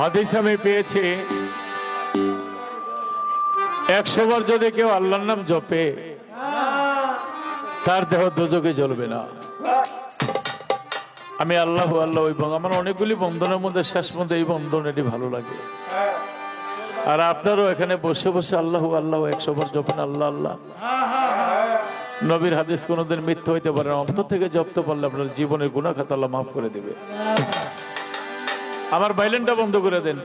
হাদিস আমি পেয়েছি। একশো বার যদি কেউ আল্লাহর নাম জপে, তার দেহ দুযোগে জ্বলবে না। আমি আল্লাহ আল্লাহ ওই আমার অনেকগুলি বন্ধনের মধ্যে শেষ মধ্যে এই বন্ধন এটি ভালো লাগে। আর আপনারও এখানে বসে বসে আল্লাহ আল্লাহ একশো বার জপেন, আল্লাহ আল্লাহ। নবীর হাদিস কোনোদিন মৃত্যু হইতে পারে অন্তর থেকে জপতে পারলে আপনার জীবনের গুণা খাতা আল্লাহ মাফ করে দেবে। আমার বাইলেনটা বন্ধ করে দেন।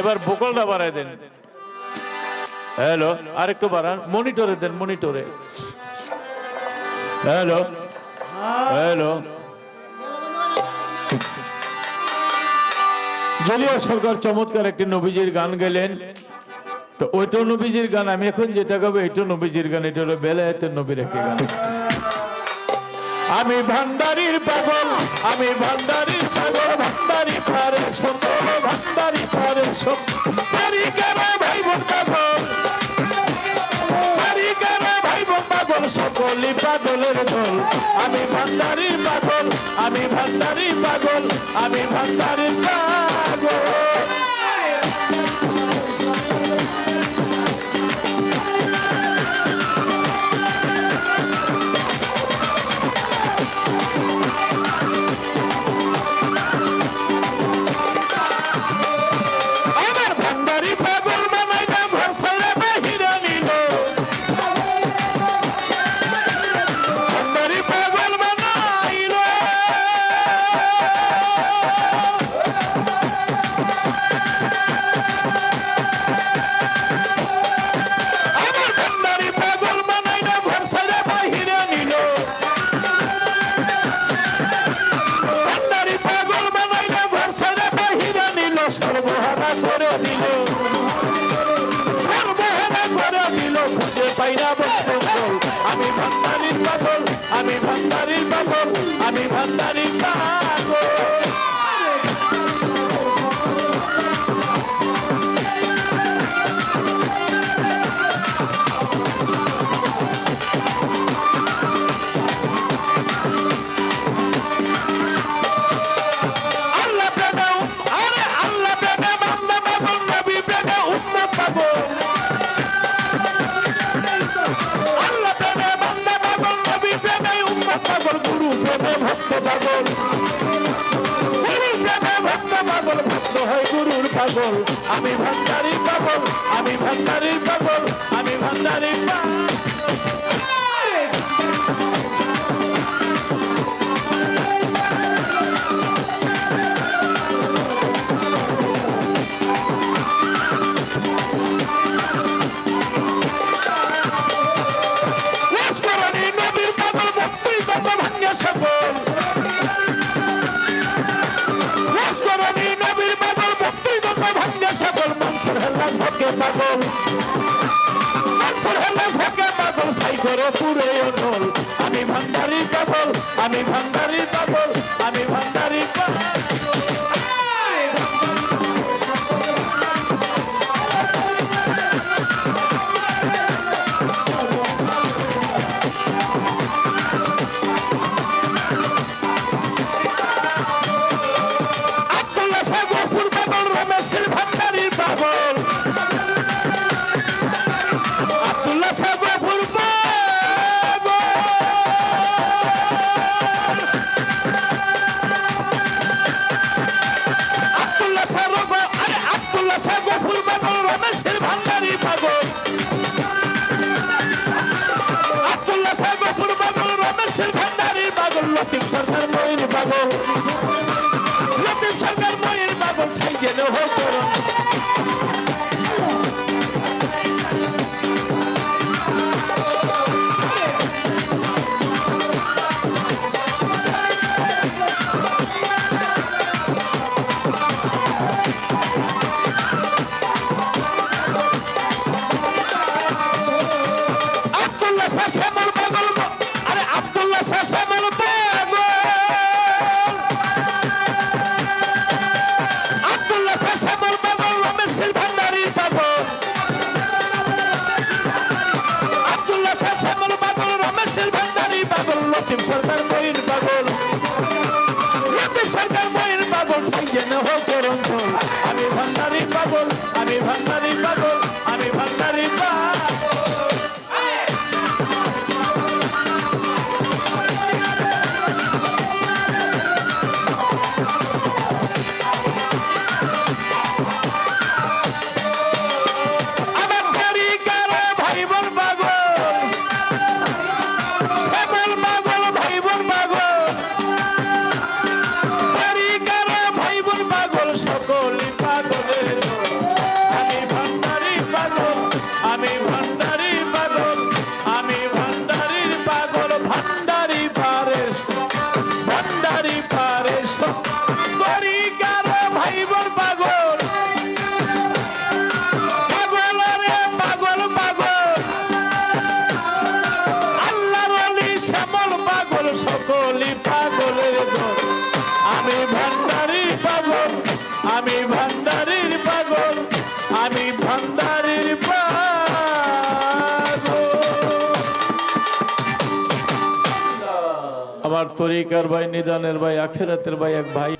এবার বোকলটা বাড়ায় দেন। হ্যালো আরেকটু বাড়ান। মনিটরে দেন, মনিটরে। হ্যালো হ্যালো জলিয়া সরকার চমৎকার একটি নবীজির গান গেলেন তো ওইটা নবীজির গান, আমি এখন যেটা গাবো এইটা নবীজির গান, এটা হলো বেলায়েতের নবীর একটি গান। আমি ভান্ডারির পাগল, আমি ভান্ডারির পাগল, ভান্ডারি সকল ভান্ডারি পারে সকল পাগলের দল। আমি ভান্ডারির পাগল, আমি ভান্ডারির পাগল, আমি ভান্ডারির পাগল। পাগল, গুরু প্রেমে ভক্ত পাগল। গুরু প্রেমে ভক্ত পাগল, ভক্ত হয় গুরুর পাগল। আমি ভান্ডারি পাগল, আমি ভান্ডারি পাগল, আমি ভান্ডারির পুরে অনল আমি ভান্ডারির পাগল আমি ভান্ডারির শেষে বলবে আব্দুল্লাহ শেষে বলবে বললামের সিলভান্ডারির পাবো আব্দুল্লাহ শেষে বলবে বললামের সিলভান্ডারির পাবো লতিম সরকার ময়ূর পাগল লতিম সরকার ময়ূর পাগল ঠিক যেন হোক আমি ভান্ডারির পাগল আমি ভান্ডারির পাগল আমার তরিকার ভাই নিদানের ভাই আখেরাতের ভাই এক ভাই।